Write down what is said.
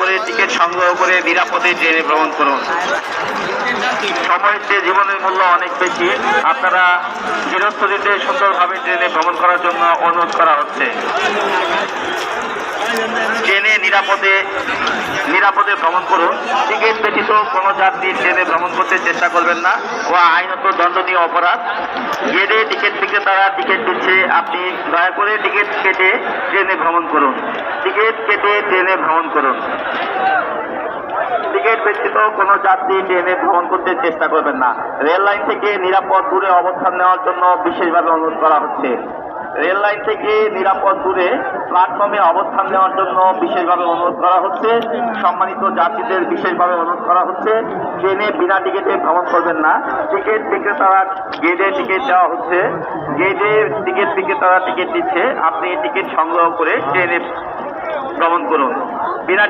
করে টিকিট সংগ্রহ করে নিরাপদে ট্রেনে ভ্রমণ করুন। সময়ের চেয়ে জীবনের মূল্য অনেক বেশি। আপনারা গৃহস্থলীতে সুন্দরভাবে ট্রেনে ভ্রমণ করার জন্য অনুরোধ করা হচ্ছে। ট্রেনে নিরাপদে নিরাপদে ভ্রমণ করুন। টিকিট ব্যতীত কোনো যাত্রী ট্রেনে ভ্রমণ করতে চেষ্টা করবেন না ও আইনত দণ্ডনীয় অপরাধ। গেটে টিকিট বিক্রেতারা টিকিট দিচ্ছে, আপনি দয়া করে টিকিট কেটে ট্রেনে ভ্রমণ করুন। টিকিট কেটে ট্রেনে ভ্রমণ করুন। টিকিট ব্যতীত কোনো যাত্রী ট্রেনে ভ্রমণ করতে চেষ্টা করবেন না। রেল লাইন থেকে নিরাপদ দূরে অবস্থান নেওয়ার জন্য বিশেষভাবে অনুরোধ করা হচ্ছে। রেল লাইন থেকে নিরাপদ দূরে প্ল্যাটফর্মে অবস্থান নেওয়ার জন্য বিশেষভাবে অনুরোধ করা হচ্ছে। সম্মানিত যাত্রীদের বিশেষভাবে অনুরোধ করা হচ্ছে। ট্রেনে বিনা টিকিটে ভ্রমণ করবেন না। টিকিট বিক্রেতারা গেটে টিকিট দেওয়া হচ্ছে। গেটে টিকিট বিক্রেতারা টিকিট দিচ্ছে। আপনি টিকিট সংগ্রহ করে ট্রেনে ভ্রমণ করুন। বিনা